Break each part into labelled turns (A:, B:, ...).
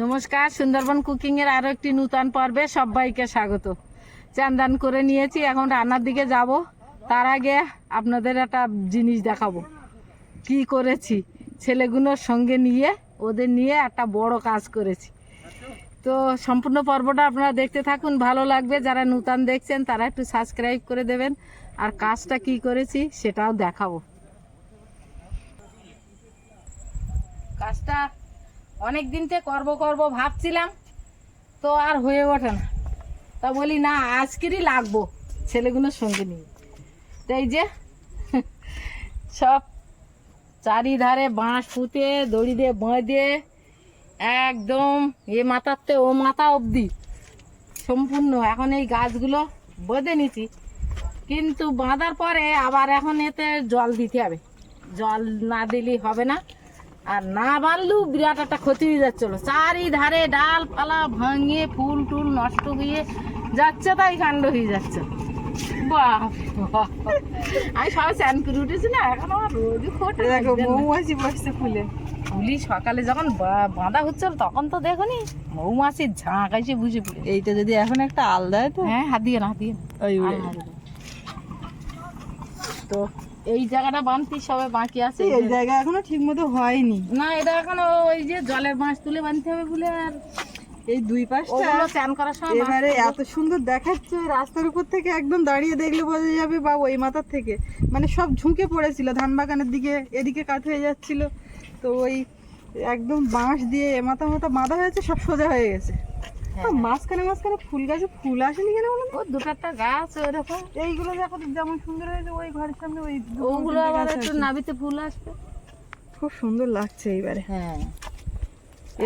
A: নমস্কার, সুন্দরবন কুকিং এর আরও একটি নূতন পর্বে সবাইকে স্বাগত। চান্দান করে নিয়েছি, এখন রান্নার দিকে যাব। তার আগে আপনাদের একটা জিনিস দেখাবো। কি করেছি? ছেলেগুলোর সঙ্গে নিয়ে, ওদের নিয়ে একটা বড় কাজ করেছি। তো সম্পূর্ণ পর্বটা আপনারা দেখতে থাকুন, ভালো লাগবে। যারা নূতন দেখছেন, তারা একটু সাবস্ক্রাইব করে দেবেন। আর কাজটা কি করেছি, সেটাও দেখাবো। কাজটা অনেক দিন থেকে করব করব ভাবছিলাম, তো আর হয়ে ওঠে না। তা বলি, না, আজকেরই লাগবো ছেলেগুলোর সঙ্গে নিয়ে। তো এই যে, সব চারিধারে বাঁশ পুঁতে, দড়ি দিয়ে বাঁধে, একদম এ মাথাতে ও মাথা অবধি সম্পূর্ণ। এখন এই গাছগুলো বেঁধে নিছি, কিন্তু বাঁধার পরে আবার এখন এতে জল দিতে হবে। জল না দিলেই হবে না। আর না বাঁধলেও বিরাট একটা ক্ষতি হয়ে যাচ্ছিল চারিধারে ডাল পালা ভাঙিয়ে ফুল টুল নষ্ট হয়ে যাচ্ছে তাই কাণ্ড হয়ে যাচ্ছে। বাহ। আমি সবাই স্নান করে উঠেছি না এখন আমার রোদই ফোটে
B: মৌমাছি বসছে ফুলে।
A: ফুলি সকালে যখন বাঁধা হচ্ছিল তখন তো দেখনি মৌমাছির ঝাঁক এসে বুঝে পড়ে
B: এইটা যদি এখন একটা আলাদা তো?
A: হ্যাঁ হাত দিয়ে না হাত দিয়ে।
B: ওই।
A: তো এই জায়গাটা বানতি সবে বাকি আছে।
B: এই জায়গা এখনও ঠিক মতো হয়নি।
A: না এটা এখন ওই যে জলের মাছ তুলে বানতে হবে বলে আর
B: এই দুই পাশটা
A: চান করার সময়
B: এবারে এত সুন্দর দেখাচ্ছে রাস্তার উপর থেকে একদম দাঁড়িয়ে দেখলে বোঝা যাবে বা ওই মাথার থেকে। মানে সব ঝুঁকে পড়েছিল ধান বাগানের দিকে এদিকে কাট হয়ে যাচ্ছিল। তো ওই একদম বাঁশ দিয়ে এ মাথা মাথা বাঁধা হয়েছে সব সোজা হয়ে গেছে। মাঝখানে মাঝখানে ফুল গাছে ফুল আসেনি কেন বলো?
A: ও দুটো একটা গাছ
B: এইগুলো দেখো যেমন সুন্দর হয়েছে ওই ঘরের সামনে ওই
A: ওগুলো আবার একটু নাবিতে ফুল আসবে।
B: খুব সুন্দর লাগছে এইবারে।
A: হ্যাঁ।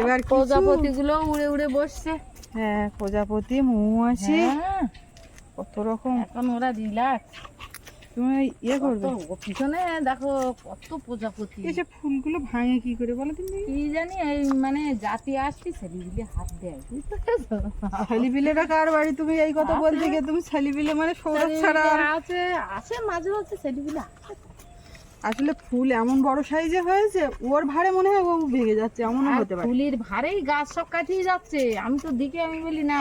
B: এবার
A: প্রজাপতি গুলো উড়ে উড়ে বসছে।
B: হ্যাঁ প্রজাপতি মৌমাছি
A: হ্যাঁ,
B: কত রকম।
A: এখন ওরা রিল্যাক্স
B: তুমি ইয়ে করবে?
A: পিছনে দেখো কত প্রজাপতি।
B: এই যে ফুলগুলো ভাঙে কি করে বলো তুমি
A: কি জানি এই মানে জাতি আসছি সেদিকে হাত দেয় বুঝতে পেরেছ?
B: শালিবিলেরা কার বাড়ি? তুমি এই কথা বলতে গিয়ে তুমি শালিবিলে মানে সৌরভ ছাড়া
A: আছে আছে মাঝে মাঝে সেদিকে
B: আসলে ফুল এমন বড় সাইজে হয়েছে ওর ভারে মনে হয় ও ভেঙে যাচ্ছে এমনও হতে পারে।
A: ফুলির ভারেই গাছ সব কাটিয়ে যাচ্ছে আমি তো দিকে আমি বলি না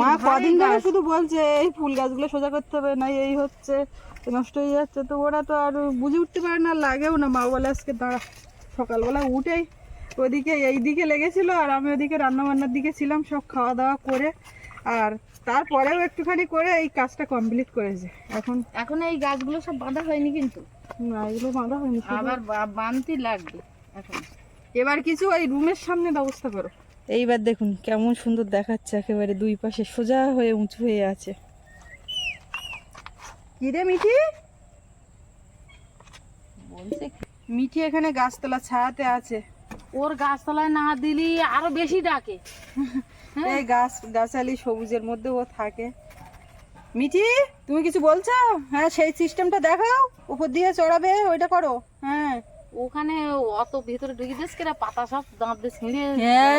B: মা কদিন ধরে শুধু বলছে এই ফুল গাছগুলো সোজা করতে হবে না এই হচ্ছে। নষ্ট হয়ে যাচ্ছে তো ওরা তো আর বুঝে উঠতে পারে না লাগেও না। মা বলে আজকে দাঁড়া সকালবেলা উঠেই ওদিকে এই দিকে লেগেছিল আর আমি ওদিকে রান্নাবান্নার দিকে ছিলাম সব খাওয়া দাওয়া করে। আর তারপরেও একটুখানি করে এই কাজটা কমপ্লিট করেছে। এখন
A: এখন এই গাছগুলো সব বাঁধা হয়নি কিন্তু?
B: না এগুলো বাঁধা হয়নি
A: আবার বা- বানতি লাগবে এখন।
B: এবার কিছু ওই রুমের সামনে ব্যবস্থা করো। এইবার দেখুন কেমন সুন্দর দেখাচ্ছে একেবারে দুই পাশে সোজা হয়ে উঁচু হয়ে আছে। মিঠি?
A: বলছে
B: মিঠি এখানে গাছতলা ছায়াতে আছে।
A: ওর গাছতলায় না দিলি আরও বেশি ডাকে। হ্যাঁ।
B: এই গাছ গাছালি সবুজের মধ্যে ও থাকে। মিঠি তুমি কিছু বলছো? হ্যাঁ সেই সিস্টেমটা দেখাও। উপর দিয়ে চড়াবে ওইটা করো। হ্যাঁ
A: ওখানে অত ভেতরে ঢুকে দিস কেরা পাতা সব দাঁত দিয়ে ছিঁড়ে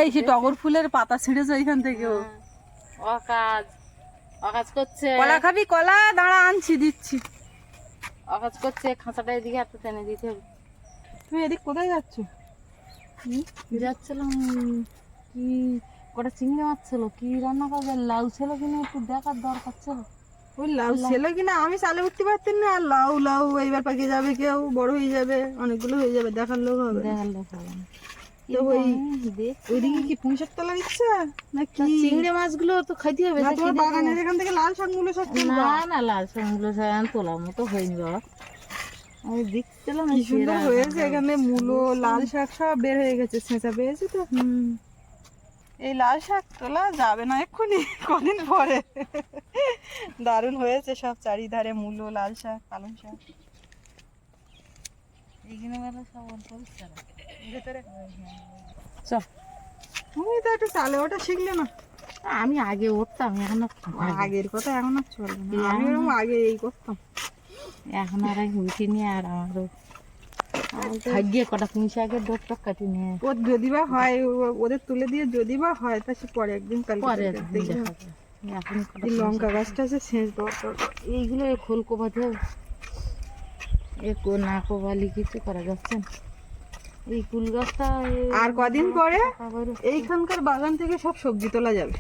B: এই সে টগর ফুলের পাতা ছিঁড়েছে ওইখান থেকে ও
A: হ্যাঁ। অকাজ করছে।
B: কলা খাবি? কলা দাঁড়া আনছি দিচ্ছি।
A: অকাজ করছে খাঁচাটা এদিকে এত টেনে দিতে হবে।
B: তুমি এদিক কোথায় যাচ্ছ?
A: যাচ্ছিলাম? কি কটা চিংড়ি মাছ ছিল? কি রান্না করবে? লাউ ছিল কিনা একটু দেখার দরকার ছিল।
B: ওই লাউ ছিল কিনা? আমি চালে উঠতে পারতেন না। আর লাউ লাউ এইবার পাকিয়ে যাবে কেউ বড় হয়ে যাবে অনেকগুলো হয়ে যাবে দেখার লোক হবে।
A: দেখার লোক হবে।
B: তো ওই ওইদিকে কি পুঁইশাক তোলার ইচ্ছা না কি
A: চিংড়ি মাছগুলো তো খাইতে হবে
B: না তোমার বাগানের এখান থেকে লাল শাকগুলো সব তুলবা
A: না না লাল শাকগুলো সব তোলার মতো হয়নি বাবা। আমি দেখছিলাম
B: কি সুন্দর হয়েছে এখানে মূলো লাল শাক সব বের হয়ে গেছে ছেঁচা পেয়েছি তো। এই লাল শাক তোলা যাবে না এক্ষুনি কদিন পরে। দারুণ হয়েছে সব চারিধারে মূলো লাল শাক পালং শাক।
A: এইখানে বেলা সব অল্প।
B: ভেতরে।
A: চল।
B: তুমি তো একটু চালে ওটা শিখলে না।
A: আমি আগে উঠতাম এখন
B: আগের কথা এখন আর চলবে না। আমি ওরকম আগে এই করতাম।
A: এখন আর আমি উঠিনি আর আমারও ভাগ্যে কটা ডোক টোক কাটি নিয়ে
B: ওর যদি বা হয় ওদের তুলে দিয়ে যদি বা হয় তা সে পরে একদিন কালকে
A: পরে। এখন
B: এই লঙ্কা গাছটা আছে শেষ
A: এইগুলো খোল কোপাতে এ কো না কোবালি কিছু করা যাচ্ছে না। এই কুল গাছটা
B: আর কদিন পরে এইখানকার বাগান থেকে সব সবজি তোলা যাবে।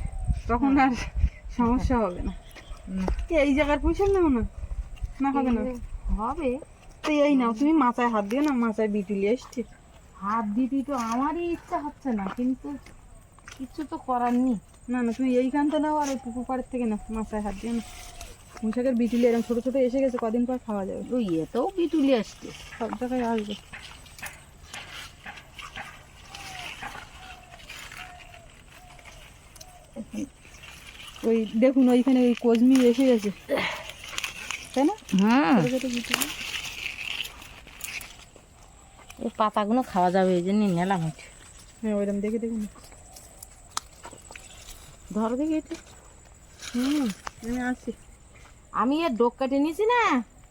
B: তখন আর সমস্যা হবে না। এই জায়গার পুষেন নাও না না হবে না?
A: হবে।
B: তো এই নাও তুমি মাথায় হাত দিও না মাথায় বিটুলি এসছে
A: হাত দিতে তো আমারই ইচ্ছা হচ্ছে না কিন্তু কিছু তো করার নেই।
B: না না তুমি এইখানটা নাও আর ওই পুকুর পাড়ের থেকে না মাথায় হাত দিও না। পুঁশাকের বিটুলি এরকম ছোটো ছোটো এসে গেছে কদিন পর খাওয়া যাবে।
A: ওই এতেও বিটুলি আসছে।
B: সব জায়গায় আসবে। ওই দেখুন ওইখানে ওই কোজমি এসে গেছে। তাই না?
A: হ্যাঁ। এই পাতাগুলো খাওয়া যাবে এই জন্য নিলাম এটা
B: হ্যাঁ ওইরকম দেখে দেখুন।
A: ধরো দেখি এটা।
B: হুম আমি আসছি।
A: আমি এর ডোক কেটে নিয়েছি না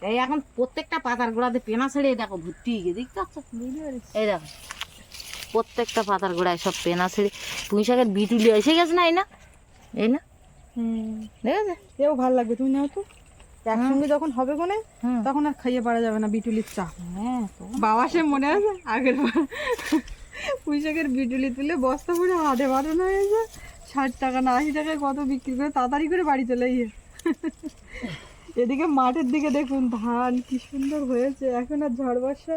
A: এই এখন প্রত্যেকটা পাতার গোড়াতে পেনা ছেড়ে দেখো ভর্তি হয়ে গিয়ে দেখতে পাচ্ছ? এই দেখো প্রত্যেকটা পাতার গোড়ায় সব পেনা ছেড়ে পুঁই শাকের বিটুলি এসে গেছে না এই না? এই না?
B: হুম।
A: দেখেছে
B: এও ভালো লাগবে তুমি নাও তো। একসঙ্গে যখন হবে কোনে তখন আর খাইয়ে পারা যাবে না বিটুলির চা।
A: হ্যাঁ
B: বাবা সে মনে আছে? আগের পুঁইশাকের বিটুলি তুলে বস্তা করে হাটে বাড়ানো হয়েছে ষাট টাকা না আশি টাকায় কত বিক্রি করে তাড়াতাড়ি করে বাড়ি চলে গিয়ে এদিকে মাঠের দিকে দেখুন ধান কি সুন্দর হয়েছে। এখন আর ঝড় বর্ষা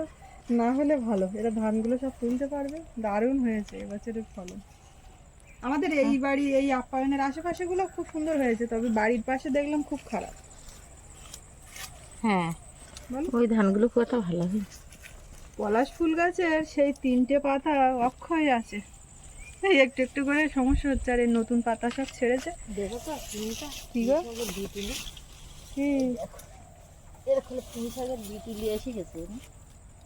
B: না হলে ভালো। এরা ধানগুলো সব তুলতে পারবে। দারুণ হয়েছে এবছরের ফলন। আমাদের এই বাড়ি এই আপ্যায়নের আশেপাশেগুলো খুব সুন্দর হয়েছে তবে বাড়ির পাশে দেখলাম খুব খারাপ।
A: হ্যাঁ
B: বলো।
A: ওই ধানগুলো খুব একটা ভালো হয়
B: পলাশ ফুল গাছের সেই তিনটে পাতা অক্ষয় আছে। এই একটু একটু করে সমস্যা হচ্ছে আর এই নতুন পাতা সব ছেড়েছে।
A: দেখো তো
B: কি গো?
A: এরকম শাকের বিটুলি এসে গেছে।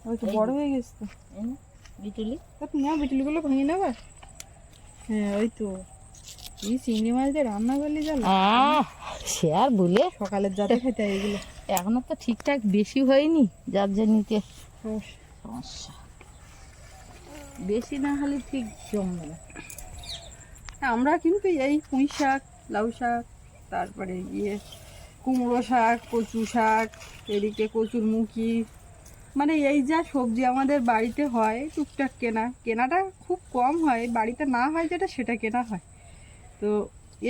B: ওই তো বড় হয়ে গেছে তো।
A: বিটুলি
B: তা তুমি নাও বিটুলিগুলো ভেঙে নেবে? হ্যাঁ ওই তো। এই চিংড়ি মাছ দিয়ে রান্না করলে যা
A: সে আর বলে।
B: সকালের যাতে খেতে এগুলো।
A: এখনও তো ঠিকঠাক বেশি হয়নি যার জন্যতে
B: সমস্যা।
A: সমস্যা। বেশি না হলে ঠিক জমবে না।
B: আমরা কিন্তু এই পুঁই শাক লাউ শাক তারপরে গিয়ে কুমড়ো শাক কচু শাক এদিকে কচুর মুখি মানে এই যা সবজি আমাদের বাড়িতে হয়, টুকটাক কেনা, কেনাটা খুব কম হয়, বাড়িতে না হয় যেটা সেটা কেনা হয়। তো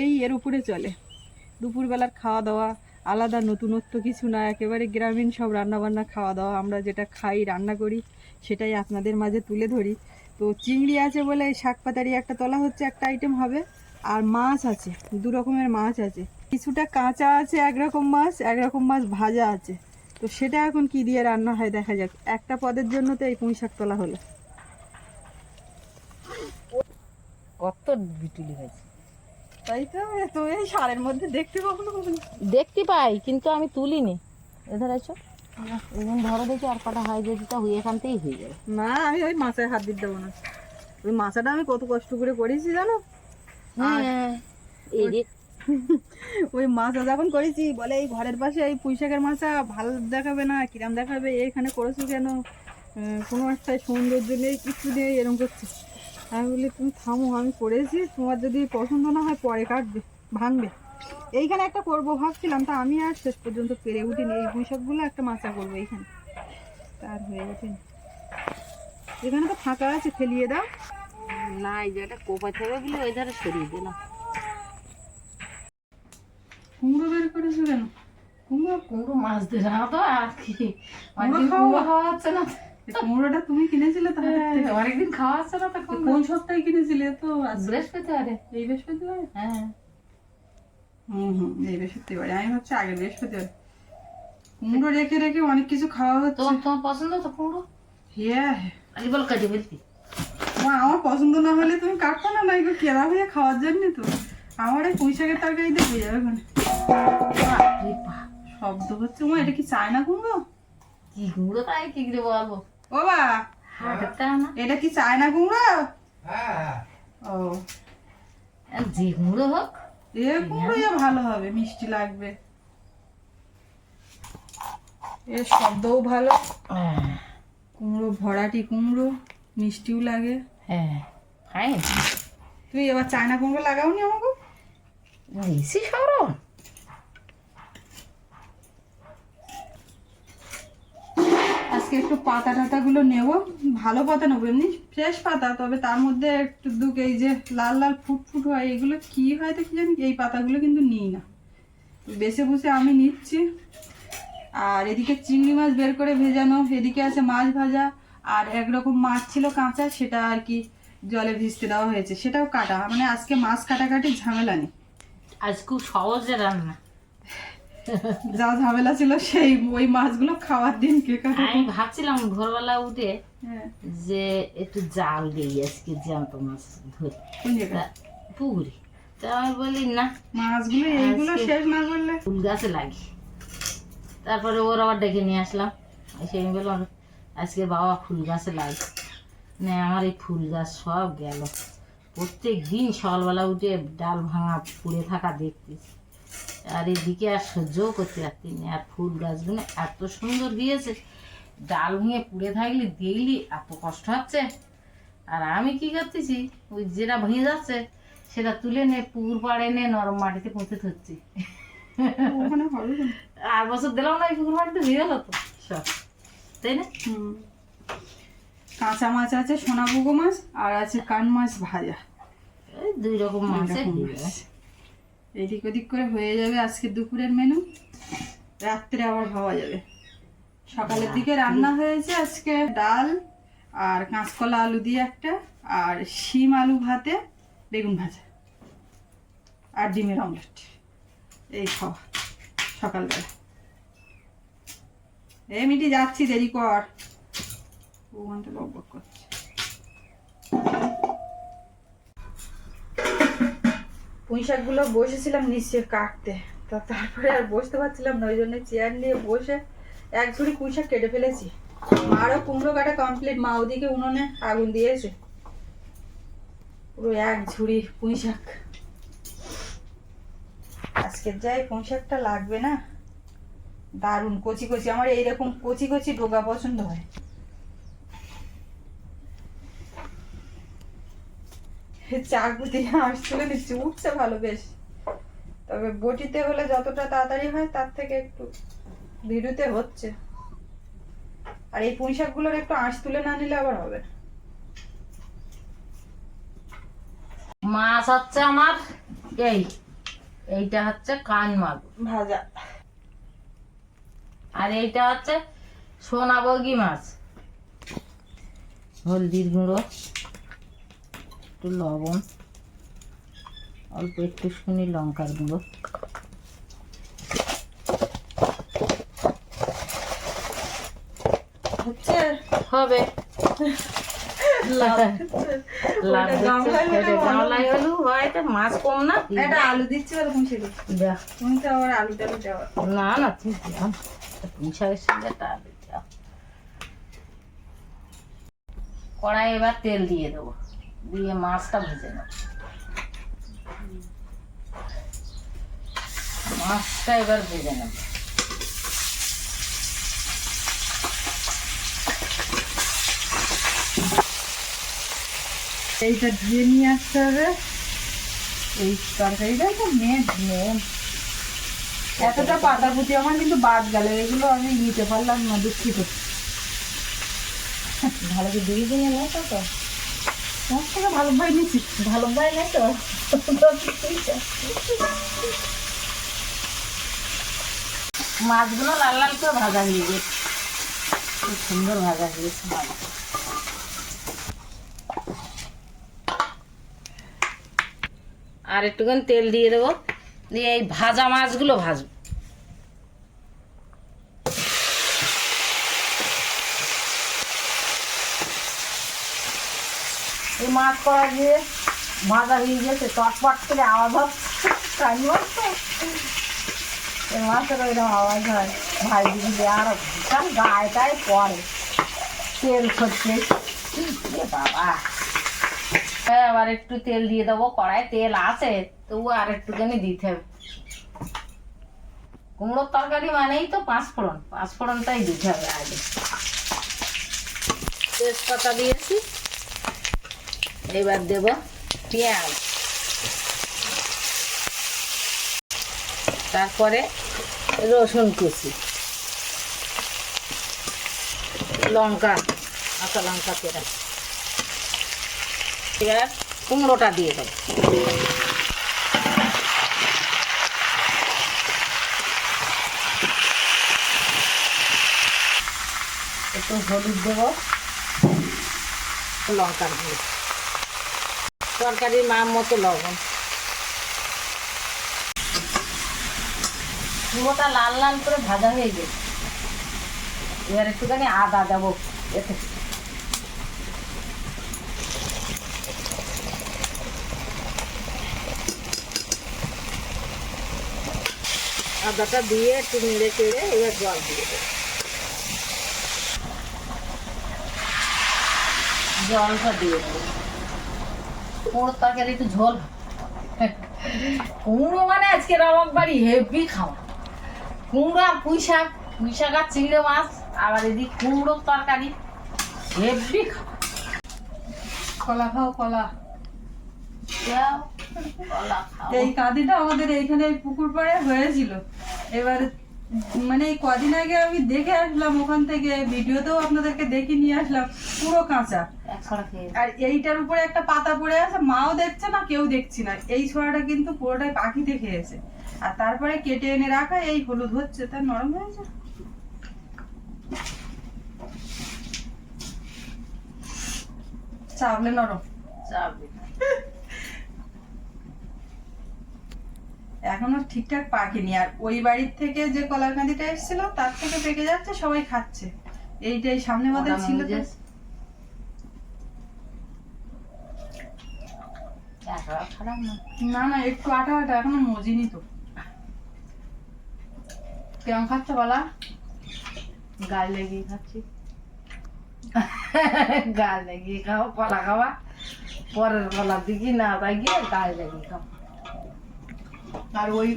B: এই এর উপরে চলে। দুপুরবেলার খাওয়া দাওয়া, আলাদা নতুনত্ব কিছু না, একেবারে গ্রামীণ সব রান্নাবান্না খাওয়া দাওয়া, আমরা যেটা খাই, রান্না করি, সেটাই আপনাদের মাঝে তুলে ধরি। তো চিংড়ি আছে বলে শাক পাতারি একটা তলা হচ্ছে, একটা আইটেম হবে, আর মাছ আছে, দু রকমের মাছ আছে। কিছুটা কাঁচা আছে, একরকম মাছ একরকম মাছ ভাজা আছে। তো সেটা এখন কি দিয়ে রান্না হয় দেখা যাক। একটা পদের জন্য তো এই পুঁই শাক তোলা হলো।
A: কত বিটুলি হয়েছে।
B: তাই তো তো এই সারের মধ্যে দেখতে পাবো না কখনো।
A: দেখতে পাই কিন্তু আমি তুলিনি। এধার আছো এরকম ধরো দেখি আর কটা হয় যদি তা হয়ে এখান থেকেই হয়ে যাবে।
B: না আমি ওই মাছের হাত দিতে দেবো না। ওই মাছটা আমি কত কষ্ট করে করেছি জানো?
A: হ্যাঁ এই
B: ওই মাছা যখন করেছি, বলে এই ঘরের পাশে এই পুঁইশাকের মাছা ভালো দেখাবে না, কিরাম দেখাবে, এখানে করেছ কেন? কোনো একটা সৌন্দর্য নেই, কিছু নেই এরকম করছে। আমি বলি, তুমি থামো, আমি করেছি, তোমার যদি পছন্দ না হয় পরে কাটবে, ভাঙবে। এইখানে একটা করব ভাবছিলাম, তা আমি আর শেষ পর্যন্ত পেরে উঠিনি, এই পুঁইশাকগুলো একটা মাচা করব এইখানে। তার হয়ে ওঠেনি। এখানে তো ফাঁকা আছে, ফেলিয়ে দাও।
A: না, এই একটা কোপাতে হবে বলে ওই ধারে সরিয়ে দিলাম।
B: কুমড়ো বের করেছ কেন? কুমড়ো
A: কুমড়ো মাছ না তো আর কি?
B: অনেকদিন কুমড়ো
A: খাওয়া হচ্ছে না।
B: কুমড়োটা তুমি কিনেছিলে তো
A: অনেকদিন খাওয়া হচ্ছে না তো
B: কোন সপ্তাহে কিনেছিলে তো
A: বৃহস্পতিবারে।
B: এই বৃহস্পতিবার?
A: হ্যাঁ।
B: হুম হুম এই বৃহস্পতিবার। আমি ভাবছি আগের বৃহস্পতিবার। কুমড়ো রেখে রেখে অনেক কিছু খাওয়া হচ্ছে।
A: তোমার পছন্দ তো কুমড়ো?
B: হ্যাঁ।
A: আলি বল কাটি
B: আমার পছন্দ না হলে তুমি কাটতো না? না এগুলো হয়ে খাওয়ার জন্য তো। আমার এই পুঁই শাকের তরকারি দিয়ে হয়ে যাবে ওখানে শব্দ হচ্ছে মা এটা কি চায়না কুমড়ো?
A: কি কুমড়ো তাই কি করে বলব?
B: ও বা এটা কি চায়না কুমড়ো? ও।
A: যে কুমড়ো হোক
B: এ কুমড়ো ভালো হবে মিষ্টি লাগবে। এর শব্দও ভালো। কুমড়ো ভরাটি কুমড়ো মিষ্টিও লাগে।
A: হ্যাঁ
B: তুই এবার চায়না কুমড়ো লাগাওনি আমাকে?
A: বেশি সরল
B: আজকে একটু পাতা টাতাগুলো নেব। ভালো পাতা নেব, এমনি ফ্রেশ পাতা, তবে তার মধ্যে একটু দুক এই যে লাল লাল ফুট ফুট হয়, এগুলো কি হয় তো কি জানি, এই পাতাগুলো কিন্তু নিই না। বেছে বুসে আমি নিচ্ছি। আর এদিকে চিংড়ি মাছ বের করে ভেজানো, এদিকে আছে মাছ ভাজা, আর একরকম মাছ ছিল কাঁচা, সেটা আর কি জলে ভিজতে দেওয়া হয়েছে, সেটাও কাটা মানে আজকে মাছ কাটাকাটি ঝামেলা নেই।
A: আজ খুব সহজে রান্না।
B: যা ঝামেলা ছিল সেই ওই মাছগুলো খাওয়ার দিন কে কাটা।
A: আমি ভাবছিলাম ভোরবেলা উঠে
B: হ্যাঁ।
A: যে একটু জাল দিই আজকে জ্যান্ত মাছ ধরি। পুকুরে। তা আমি বলি না
B: মাছগুলো এইগুলো শেষ না করলে?
A: ফুল গাছে লাগি। তারপরে ওর আবার ডেকে নিয়ে আসলাম। আমি বললাম আজকে বাবা ফুল গাছে লাগে না আমার এই ফুল গাছ সব গেল। প্রত্যেক দিন সকালবেলা উঠে ডাল ভাঙা পুড়ে থাকা দেখতেছি। আর এদিকে আর সহ্যও করতে পারতি না আর ফুল গাছগুলো এত সুন্দর দিয়েছে ডাল ভেঙে পুড়ে থাকলে দেখলি এত কষ্ট হচ্ছে। আর আমি কি করতেছি? ওই যেটা ভেঙে যাচ্ছে সেটা তুলে নে পুকুর পাড়ে নে নরম মাটিতে পুঁতে ধরছি। আর বছর দিলাম না পুকুর মাটিতে হয়ে গেল তো সব। তাই না।
B: কাঁচা মাছ আছে সোনাপুকো মাছ আর আছে কান মাছ ভাজা।
A: এই দুই রকম মাছে
B: এরকম
A: হয়ে
B: মাছ।
A: যাবে।
B: এদিক ওদিক করে হয়ে যাবে আজকে দুপুরের মেনু রাত্রে আবার ভাবা যাবে। সকালের দিকে রান্না হয়েছে আজকে ডাল আর কাঁচকলা আলু দিয়ে একটা, আর শিম আলু ভাতে বেগুন ভাজা আর ডিমের অমলেট। এই খাওয়া সকালবেলা। এই মিটি, যাচ্ছি, দেরি কর। ওখানটা বক বক করছে। পুঁই শাকগুলো বসেছিলাম নিচে কাটতে। তা তারপরে আর বসতে পারছিলাম না, ওই জন্য চেয়ার নিয়ে বসে এক ঝুড়ি পুঁই শাক কেটে ফেলেছি। মারও কুমড়ো কাটা কমপ্লিট মা ওদিকে উনুনে আগুন দিয়েছে। পুরো এক ঝুড়ি পুঁই শাক। আজকের যাই পুঁই শাকটা লাগবে না? দারুণ কচি কচি, আমার এইরকম কচি কচি ডোগা পছন্দ হয়। চাকু দিয়ে আঁশ তুলে দিচ্ছি উঠছে ভালো বেশ তবে বটিতে হলে যতটা তাড়াতাড়ি হয় তার থেকে একটু হচ্ছে। আর এই পুঁই শাকগুলোর একটু আঁশ তুলে না নিলে আবার হবে
A: মাছ হচ্ছে আমার এই এইটা হচ্ছে কান মাগুর।
B: ভাজা।
A: আর এইটা হচ্ছে সোনাবগি মাছ। হলদির গুঁড়ো। একটু লবণ অল্প একটু শুনি লঙ্কার গুঁড়ো।
B: হচ্ছে?
A: হবে। মাছ কম না?
B: এটা আলু দিচ্ছি তুমি তো আবার আলু টালু দেওয়া
A: না না ঠিক দিলাম পুঁই শাকের সঙ্গে তা দিলাম কড়াই এবার তেল দিয়ে দেবো। দিয়ে মাছটা ভেজে নেব। মাছটা এবার ভেজে নেব।
B: এইটা ধুয়ে নিয়ে আসতে হবে। এই তরকারিটা তো মেন মেন এতটা পাতা পুঁতি আমার কিন্তু বাদ গেল। এগুলো আমি নিতে পারলাম না, দুঃখিত।
A: ভালো কি দুই দিনে মতো তো
B: তোমার থেকে ভালো ভাই নিচ্ছি
A: ভালো পাই না তো। মাছগুলো লাল লাল করে ভাজা হয়ে গেছে। খুব সুন্দর ভাজা হয়ে গেছে আর একটুখানি তেল দিয়ে দেবো। দিয়ে এই ভাজা মাছগুলো ভাজবো। মাছ করা দিয়ে ভাজা হয়ে গেছে, চটপট করে আওয়াজ হচ্ছে। এই মাছের ওইরকম আওয়াজ হয়। ভাই দিদি আর ভীষণ গায়ে টায়ে পড়ে। তেল করছে বাবা। হ্যাঁ আবার একটু তেল দিয়ে দেবো কড়াই তেল আছে, তবু আর একটুখানি দিতে হবে। কুমড়োর তরকারি মানেই তো পাঁচফোড়ন, পাঁচফোড়নটাই দিতে হবে আগে। তেজপাতা দিয়েছি। এবার দেব পেঁয়াজ। তারপরে রসুন কুচি। লঙ্কা, কাঁচা লঙ্কা পেরা এবার কুমড়োটা দিয়ে দেবো। একটু হলুদ দেবো। লঙ্কার গুঁড়ো তরকারির মার মতো লবণ। পুরোটা লাল লাল করে ভাজা হয়ে গেছে। এবার একটুখানি আদা দেবো এতে। আদাটা দিয়ে একটু নেড়ে চেড়ে এবার জল দিয়ে দেবো। জলটা দিয়ে দেবো। কুমড়োর তরকারি একটু ঝোল। কুমড়ো মানে আজকে রমক বাড়ি হেভি খাওয়া। কুমড়ো আর পুঁই শাক পুঁই শাক আর চিংড়ি মাছ আবার এদিক কুমড়োর তরকারি হেভি খাওয়া।
B: কলা খাও কলা। এই কাঁদিটা আমাদের এইখানে পুকুর পাড়ে হয়েছিল। এবার মানে এই কদিন আগে আমি দেখে আসলাম ওখান থেকে ভিডিওতেও আপনাদেরকে দেখে নিয়ে আসলাম পুরো কাঁচা। আর এইটার উপরে একটা পাতা পড়ে আছে মাও দেখছে না কেউ দেখছি না। এই ছোড়াটা কিন্তু পুরোটাই পাখিতে খেয়েছে। আর তারপরে কেটে এনে রাখা এই হলুদ হচ্ছে তার নরম হয়েছে চাবলে নরম।
A: যাবে
B: এখনও ঠিকঠাক পাকেনি। আর ওই বাড়ির থেকে যে কলার কাঁদিটা এসেছিল তার থেকে পেকে যাচ্ছে সবাই খাচ্ছে। এইটাই সামনে মাথায় ছিল
A: না
B: না একটু আটা আটা এখনও মজিনি তো। কেমন খাচ্ছে বলা?
A: গাল লেগে খাচ্ছি। গাল লেগে খাও কলা খাওয়া পরের কলা দিকে না তাই গিয়ে গাল লেগে খাও
B: আর ওই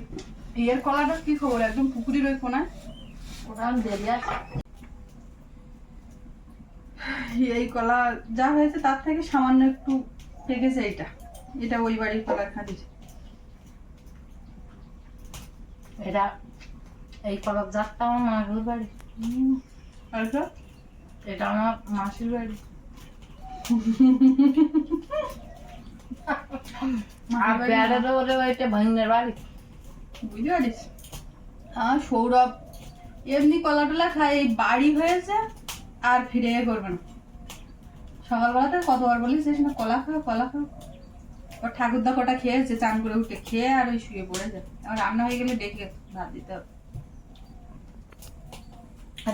B: ইয়ের কলাটা কি খবর? একদম পুকুরির ওই কোনায়?
A: ওটা আমি দেরি আছে
B: এই কলা যা হয়েছে তার থেকে সামান্য একটু পেকেছে এটা। এটা ওই বাড়ির কলার খাঁদির
A: এটা এই কলার জাতটা আমার মাসির বাড়ি।
B: আর
A: এটা? আমার মাসির বাড়ি। আর ওরে ওইটা ভাঙনের বাড়ি।
B: বুঝতে পারিস? হ্যাঁ সৌরভ। এমনি কলা টলা খায়, এই বাড়ি হয়েছে আর ফিরে করবে না। সকালবেলাতে কতবার বলিস এসে না কলা খাও কলা খাও। ওর ঠাকুরদা কটা খেয়েছে, চান করে উঠে খেয়ে আর ওই শুয়ে পড়ে যায় আর রান্না হয়ে গেলে ডেকে ভাত দিতে হবে।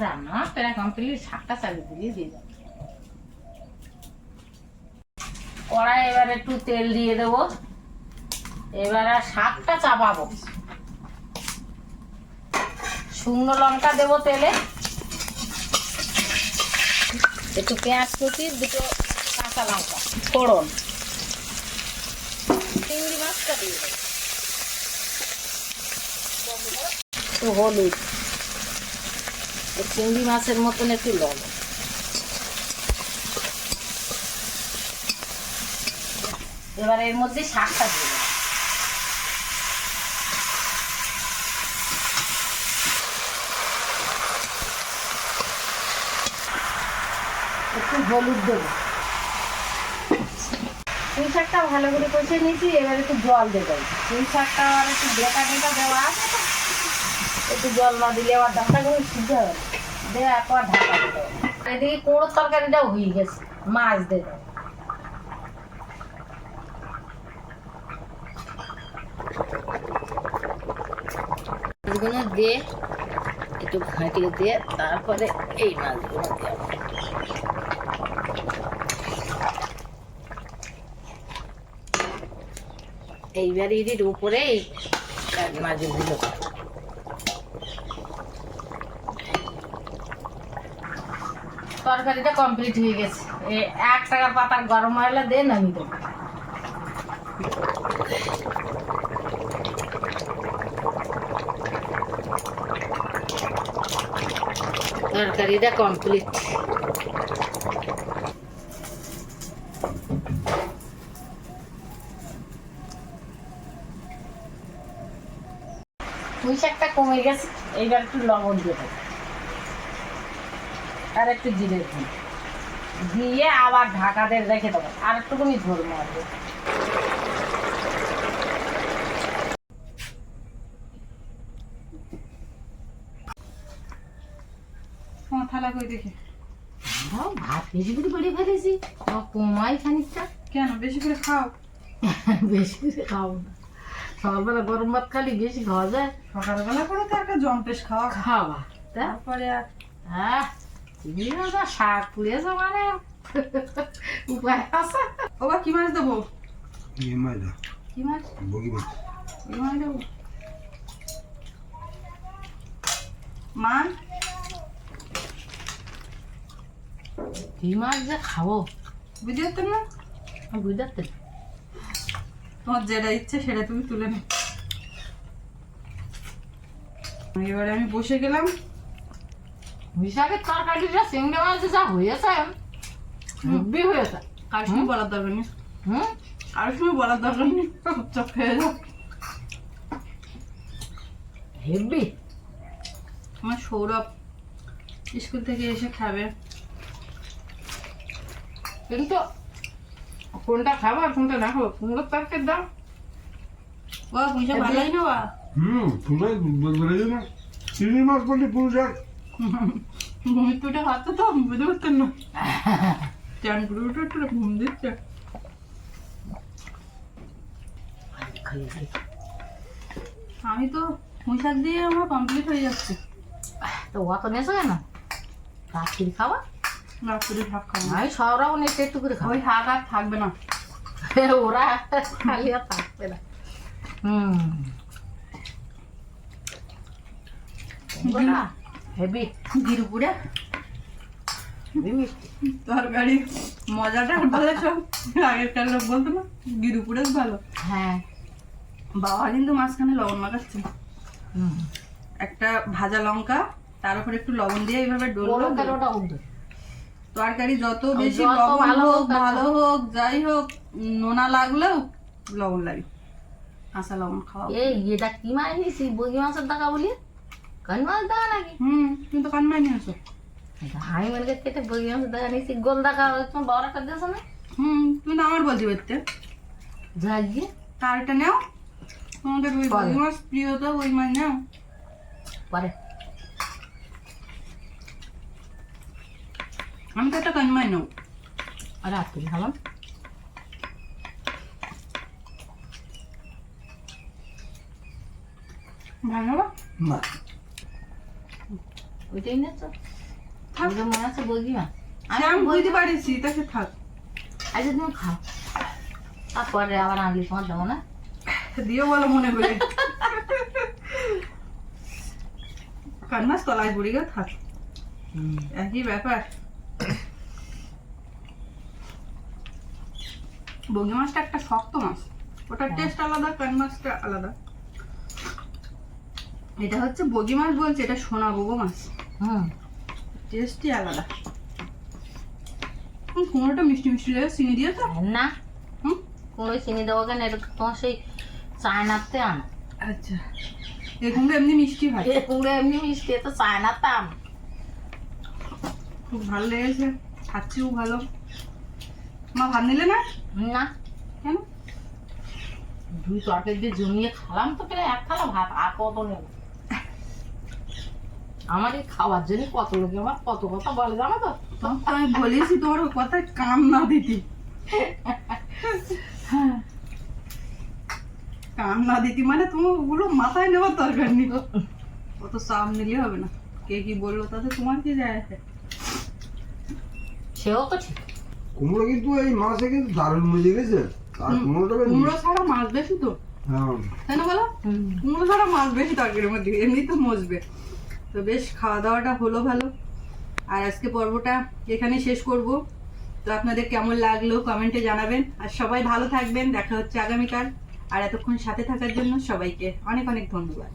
A: রান্না প্রায় কমপ্লিট শাকটা চালিয়ে দিলে দিয়ে যাবে। কড়াই এবার একটু তেল দিয়ে দেবো। এবার আর শাকটা চাপাবো। শুকনো লঙ্কা দেবো তেলে। একটু পেঁয়াজ কুচি, দুটো কাঁচা লঙ্কা, ফোড়ন। চিংড়ি মাছটা দিয়ে একটু হলুদ। চিংড়ি মাছের মতন একটু লবণ। এবার এর মধ্যে শাকটা দিয়ে হলুদ দেবো। পুঁই শাকটা ভালো করে কষে নিয়েছি, এবার একটু জল দেবো। পুঁই শাকটা আর একটু বেটা বেটা দেওয়া আছে একটু জল না দিলে আবার ডাঁটা করে সিদ্ধ হবে। দিয়ে একবার ঢাকা দিতে এদিকে কোড়োর তরকারিটাও হয়ে গেছে, মাছ দেবে। মাছগুলো দিয়ে একটু ঘাঁটিয়ে দিয়ে, তারপরে এই মাছগুলো দেওয়া এইবার এর উপরে এই মাছগুলো তরকারিটা কমপ্লিট হয়ে গেছে। এক টাকার পাতা গরম হলে দে নামিয়ে দেবো। তরকারিটা কমপ্লিট শাকটা কমে গেছে এইবার একটু লবণ দিয়ে দেবো। আর একটু জিরে দিই দিয়ে আবার ঢাকা দিয়ে রেখে দেবো। আর একটুখানি ঝোল মারবো
B: আমার থালা কই দেখি?
A: ভাত বেশি করে বেড়ে ফেলেছি। আমার কমাই খানিকটা।
B: কেন বেশি করে খাও?
A: বেশি করে খাব না। সকালবেলা গরম ভাত খালি বেশি খাওয়া যায়।
B: সকালবেলা করে তো একটা জম্পেশ খাওয়া।
A: খাওয়া
B: তারপরে
A: হ্যাঁ শাক পুড়িয়েছো মানে। উপায় আছে?
B: ও বা কি মাছ দেবো?
C: ইয়ে মাছ
B: কি মাছ?
C: বগি মাছ।
B: এই মাছ দেবো? মান?
A: কি মাছ যে খাব?
B: বুঝতে পারতেন না?
A: বুঝতে না।
B: তোমার যেটা ইচ্ছে সেটা তুমি তুলে নে এবারে আমি বসে গেলাম।
A: মিশাকের তরকারিটা চিংড়ি মাছ যা হয়েছে হেব্বি হয়েছে।
B: কার সময় বলার দরকার নেই।
A: হুম?
B: কার সময় বলার দরকার নেই। চুপচাপ খেয়ে যাও।
A: হেব্বি।
B: আমার সৌরভ স্কুল থেকে এসে খাবে।
A: কিন্তু কোনটা খাব আর কোনটা না খাব? কোনটা তরকারি দাও।
B: ও পয়সা ভালোই না? বা
C: হুম পুরো বেড়ে না চিংড়ি মাছ করলে পুরো যাক
B: ঘুমির তুটা খাচ্ছে তো বুঝতে পারতেন না। চান করে উঠে উঠে ঘুম দিচ্ছে। আমি তো পুঁই শাক দিয়ে আমার কমপ্লিট হয়ে যাচ্ছে।
A: তো অত নেছো কেন রাত্রি খাবা
B: রাত্রে শাক খাব
A: আমি সব রকম একটু একটু করে খাব
B: ওই শাক আর থাকবে না।
A: ওরা খালি আর থাকবে না। হুম। হেভি।
B: গিরুপুরে তরকারি মজাটা ভালো সব। আগেরকার লোক বলতো না গিরুপুরে ভালো।
A: হ্যাঁ।
B: বাবা কিন্তু মাঝখানে লবণ মাখাচ্ছে। একটা ভাজা লঙ্কা তার উপর একটু লবণ দিয়ে এইভাবে ডলবো
A: বলো তাহলে ওটা উঠবে
B: তরকারি যত বেশি লবণ হোক ভালো হোক যাই হোক নোনা লাগলেও লবণ লাগে কাঁচা লবণ খাওয়া
A: এই এটা কি মাছ নিয়েছি বগি মাছের টাকা বলি? কান মাছ টাকা নাকি?
B: হুম তুমি তো কান্নাই নিয়ে আসো
A: আমি মনে করছি এটা বগি মাছের টাকা নিয়েছি। গোল টাকা তোমার বড় একটা দিয়েছ না?
B: হুম তুমি তো আমার বলতে পারতে।
A: যাই গিয়ে।
B: তারটা নাও। তোমাদের ওই। বই মাছ প্রিয় তো ওই মাছ নাও।
A: পরে।
B: আমি তো একটা কানমাই নাও
A: আর রাত্রি খালাম
B: ভালো না
C: না
A: ওইটাই নিয়েছ
B: থাক।
A: ওটা মনে আছে বগি মাছ
B: সে আমি বুঝতে পারিছি তাকে থাক
A: আচ্ছা তুমি খাও তারপরে আবার আনলি তোমার দেবো না
B: দিও বলো মনে করে কান মাছ তলায় পড়ে গেল থাক একই ব্যাপার বগি মাছটা একটা শক্ত মাছ। ওটার টেস্ট আলাদা কান মাছটা আলাদা। এটা হচ্ছে বগি মাছ বলছে এটা সোনা বগো মাছ।
A: হুম।
B: টেস্টই আলাদা। কুমড়োটা মিষ্টি মিষ্টি লাগে চিনি দিয়ে তো।
A: না।
B: হুম?
A: কোনো চিনি দেবো কেন? এটা তোমার সেই চায়নাতে আনো
B: আচ্ছা। এই কুমড়ো এমনি মিষ্টি হয়।
A: এ কুমড়ো এমনি মিষ্টি এ তো চায়নাতে আনো
B: খুব ভালো লেগেছে। খাচ্ছিও ভালো। মা ভাত নিলে না?
A: না।
B: কেন?
A: দুই তরকারি দিয়ে জমিয়ে খালাম তো প্রায় এক থালা ভাত আর কত নেব? আমার এই খাওয়ার জন্য কত লোকে আমার কত কথা বলে জানো তো?
B: আমি বলেছি তোমার কথায় কাম না দিতি। কাম না দিতি মানে তুমি ওগুলো মাথায় নেওয়ার দরকার নেই। অত চাপ নিলে হবে না। কে কি বলল তাতে তোমার কি যায়
A: সেও তো ঠিক।
C: কুমড়ো কিন্তু এই মাছে কিন্তু দারুণ মজে গেছে। আর কুমড়োটা
B: কুমড়ো ছাড়া মাছ বেশি তো।
C: হ্যাঁ।
B: তাই না বলো? কুমড়ো ছাড়া মাছ বেশি তরকারির মধ্যে এমনি তো মজবে। তো বেশ খাওয়া দাওয়াটা হলো ভালো। আর আজকে পর্বটা এখানে শেষ করব। তো আপনাদের কেমন লাগল কমেন্টে জানাবেন। আর সবাই ভালো থাকবেন দেখা হচ্ছে আগামীকাল। আর এতক্ষণ সাথে থাকার জন্য সবাইকে অনেক অনেক ধন্যবাদ।